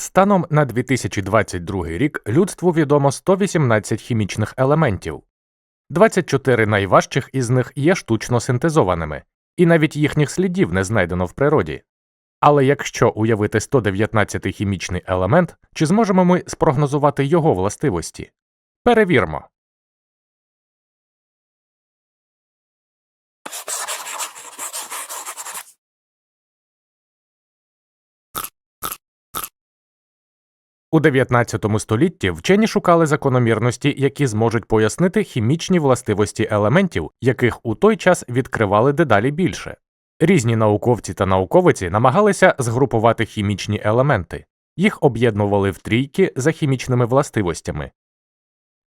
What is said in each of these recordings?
Станом на 2022 рік людству відомо 118 хімічних елементів. 24 найважчих із них є штучно синтезованими, і навіть їхніх слідів не знайдено в природі. Але якщо уявити 119 хімічний елемент, чи зможемо ми спрогнозувати його властивості? Перевірмо. У 19 столітті вчені шукали закономірності, які зможуть пояснити хімічні властивості елементів, яких у той час відкривали дедалі більше. Різні науковці та науковиці намагалися згрупувати хімічні елементи, їх об'єднували в трійки за хімічними властивостями,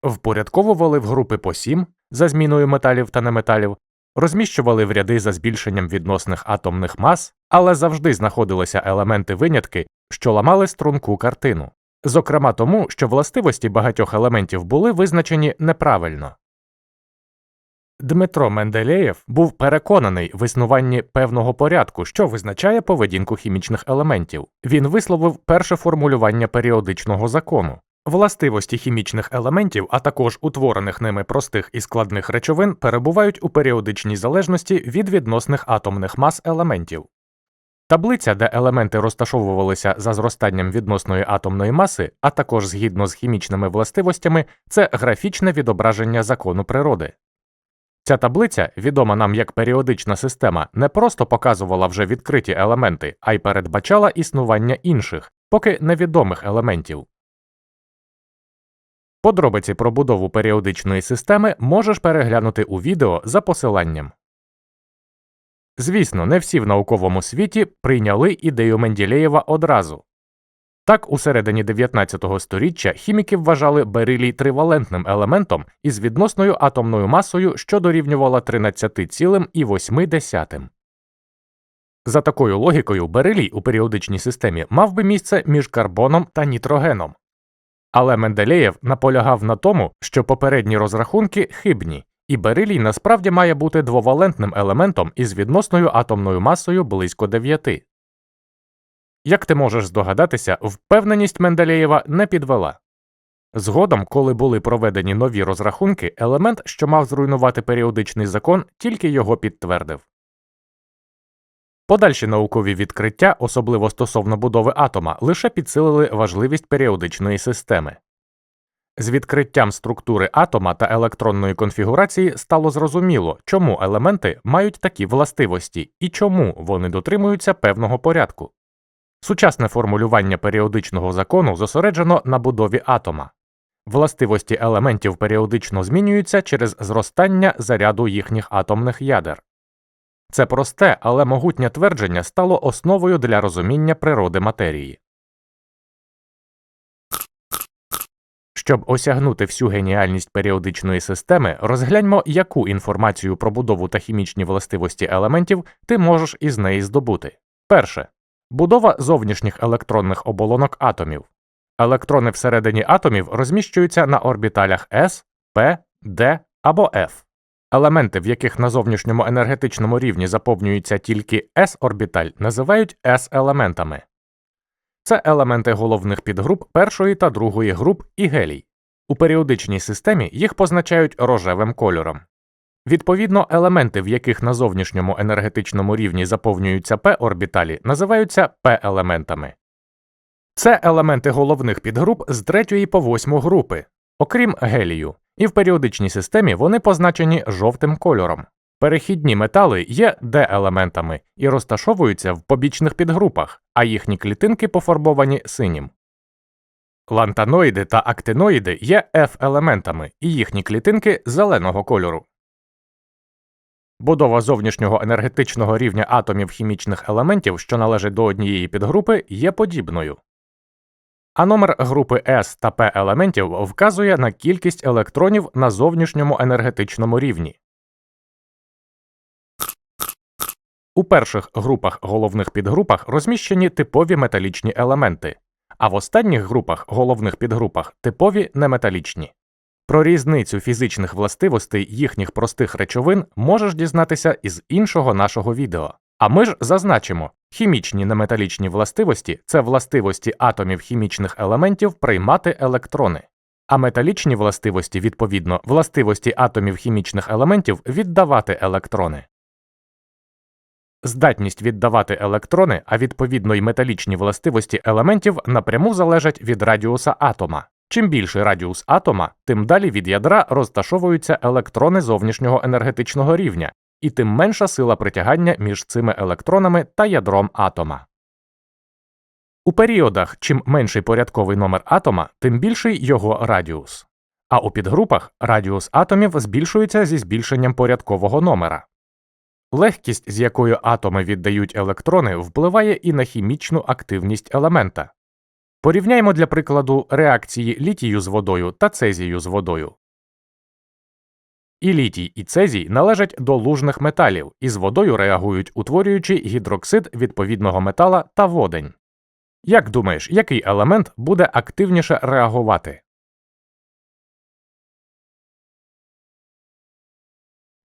впорядковували в групи по сім за зміною металів та неметалів, розміщували в ряди за збільшенням відносних атомних мас, але завжди знаходилися елементи винятки, що ламали струнку картину. Зокрема тому, що властивості багатьох елементів були визначені неправильно. Дмитро Менделєєв був переконаний в існуванні певного порядку, що визначає поведінку хімічних елементів. Він висловив перше формулювання періодичного закону. Властивості хімічних елементів, а також утворених ними простих і складних речовин, перебувають у періодичній залежності від відносних атомних мас елементів. Таблиця, де елементи розташовувалися за зростанням відносної атомної маси, а також згідно з хімічними властивостями, це графічне відображення закону природи. Ця таблиця, відома нам як періодична система, не просто показувала вже відкриті елементи, а й передбачала існування інших, поки невідомих елементів. Подробиці про будову періодичної системи можеш переглянути у відео за посиланням. Звісно, не всі в науковому світі прийняли ідею Менділеєва одразу. Так, у середині 19 століття хіміки вважали берилій тривалентним елементом із відносною атомною масою, що дорівнювала 13,8. За такою логікою, берилій у періодичній системі мав би місце між карбоном та нітрогеном. Але Менделеєв наполягав на тому, що попередні розрахунки хибні, і берилій насправді має бути двовалентним елементом із відносною атомною масою близько 9. Як ти можеш здогадатися, впевненість Менделєєва не підвела. Згодом, коли були проведені нові розрахунки, елемент, що мав зруйнувати періодичний закон, тільки його підтвердив. Подальші наукові відкриття, особливо стосовно будови атома, лише підсилили важливість періодичної системи. З відкриттям структури атома та електронної конфігурації стало зрозуміло, чому елементи мають такі властивості і чому вони дотримуються певного порядку. Сучасне формулювання періодичного закону зосереджено на будові атома. Властивості елементів періодично змінюються через зростання заряду їхніх атомних ядер. Це просте, але могутнє твердження стало основою для розуміння природи матерії. Щоб осягнути всю геніальність періодичної системи, розгляньмо, яку інформацію про будову та хімічні властивості елементів ти можеш із неї здобути. Перше. Будова зовнішніх електронних оболонок атомів. Електрони всередині атомів розміщуються на орбіталях s, p, d або f. Елементи, в яких на зовнішньому енергетичному рівні заповнюється тільки s орбіталь, називають s елементами. Це елементи головних підгруп першої та другої груп і гелій. У періодичній системі їх позначають рожевим кольором. Відповідно, елементи, в яких на зовнішньому енергетичному рівні заповнюються p орбіталі, називаються p елементами. Це елементи головних підгруп з третьої по восьму групи, окрім гелію, і в періодичній системі вони позначені жовтим кольором. Перехідні метали є d-елементами і розташовуються в побічних підгрупах, а їхні клітинки пофарбовані синім. Лантаноїди та актиноїди є F-елементами, і їхні клітинки зеленого кольору. Будова зовнішнього енергетичного рівня атомів хімічних елементів, що належать до однієї підгрупи, є подібною. А номер групи S та P елементів вказує на кількість електронів на зовнішньому енергетичному рівні. У перших групах головних підгрупах розміщені типові металічні елементи, а в останніх групах головних підгрупах типові неметалічні. Про різницю фізичних властивостей їхніх простих речовин можеш дізнатися із іншого нашого відео. А ми ж зазначимо, Хімічні неметалічні властивості це властивості атомів хімічних елементів приймати електрони, а металічні властивості, відповідно, властивості атомів хімічних елементів віддавати електрони. Здатність віддавати електрони, а відповідно й металічні властивості елементів напряму залежать від радіуса атома. Чим більший радіус атома, тим далі від ядра розташовуються електрони зовнішнього енергетичного рівня, і тим менша сила притягання між цими електронами та ядром атома. У періодах, чим менший порядковий номер атома, тим більший його радіус. А у підгрупах радіус атомів збільшується зі збільшенням порядкового номера. Легкість, з якою атоми віддають електрони, впливає і на хімічну активність елемента. Порівняймо для прикладу реакції літію з водою та цезію з водою. І літій, і цезій належать до лужних металів і з водою реагують, утворюючи гідроксид відповідного метала та водень. Як думаєш, який елемент буде активніше реагувати?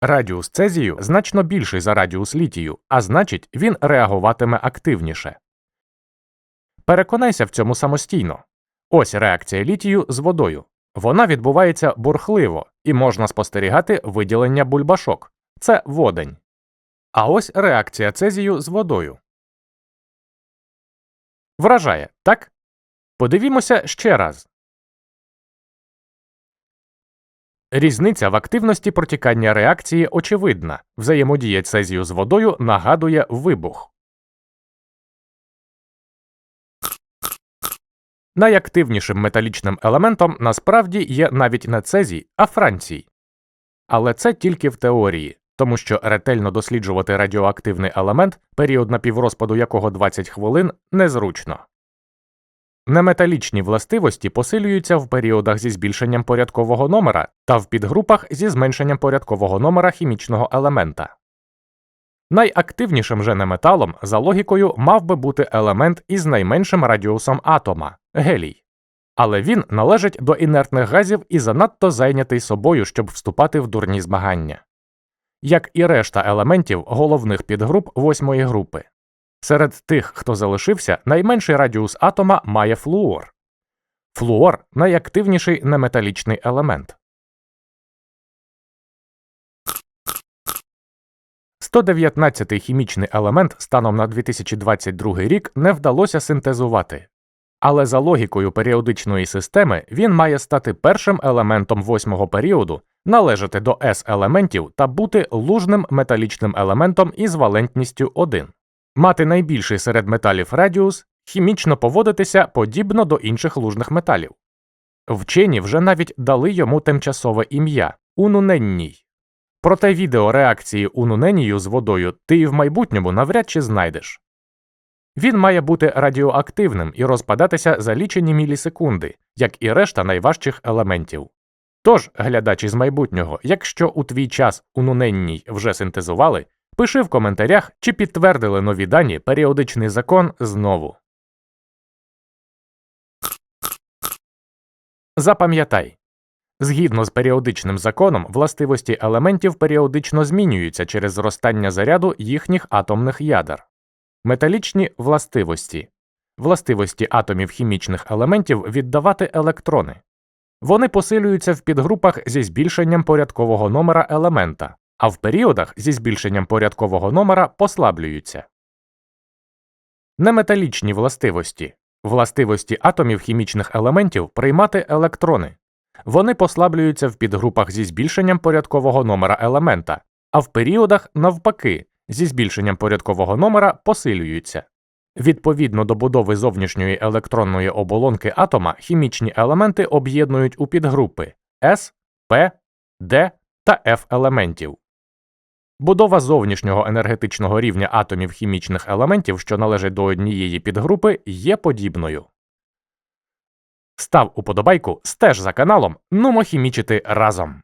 Радіус цезію значно більший за радіус літію, а значить, він реагуватиме активніше. Переконайся в цьому самостійно. Ось реакція літію з водою. Вона відбувається бурхливо і можна спостерігати виділення бульбашок це водень. А ось реакція цезію з водою. Вражає, так? Подивімося ще раз. Різниця в активності протікання реакції очевидна. Взаємодія цезію з водою нагадує вибух. Найактивнішим металічним елементом насправді є навіть не цезій, а францій. Але це тільки в теорії, тому що ретельно досліджувати радіоактивний елемент, період напіврозпаду якого 20 хвилин, незручно. Неметалічні властивості посилюються в періодах зі збільшенням порядкового номера та в підгрупах зі зменшенням порядкового номера хімічного елемента. Найактивнішим же неметалом за логікою мав би бути елемент із найменшим радіусом атома гелій. Але він належить до інертних газів і занадто зайнятий собою, щоб вступати в дурні змагання. Як і решта елементів головних підгруп восьмої групи. Серед тих, хто залишився, найменший радіус атома має флуор. Флуор найактивніший неметалічний елемент. 119-й хімічний елемент станом на 2022 рік не вдалося синтезувати. Але за логікою періодичної системи він має стати першим елементом восьмого періоду, належати до s елементів та бути лужним металічним елементом із валентністю 1 мати найбільший серед металів радіус, хімічно поводитися подібно до інших лужних металів. Вчені вже навіть дали йому тимчасове ім'я унуненній. Проте відео реакції унуненію з водою ти і в майбутньому навряд чи знайдеш. Він має бути радіоактивним і розпадатися за лічені мілісекунди, як і решта найважчих елементів. Тож, глядачі з майбутнього, якщо у твій час унуненній вже синтезували, Пиши в коментарях, чи підтвердили нові дані періодичний закон знову. Запам'ятай. Згідно з періодичним законом, властивості елементів періодично змінюються через зростання заряду їхніх атомних ядер. Металічні властивості властивості атомів хімічних елементів віддавати електрони. Вони посилюються в підгрупах зі збільшенням порядкового номера елемента, а в періодах зі збільшенням порядкового номера послаблюються. Неметалічні властивості властивості атомів хімічних елементів приймати електрони. Вони послаблюються в підгрупах зі збільшенням порядкового номера елемента, а в періодах, навпаки, зі збільшенням порядкового номера посилюються. Відповідно до будови зовнішньої електронної оболонки атома хімічні елементи об'єднують у підгрупи S, P, D та F елементів. Будова зовнішнього енергетичного рівня атомів хімічних елементів, що належать до однієї підгрупи, є подібною. Став уподобайку, стеж за каналом, нумо хімічити разом.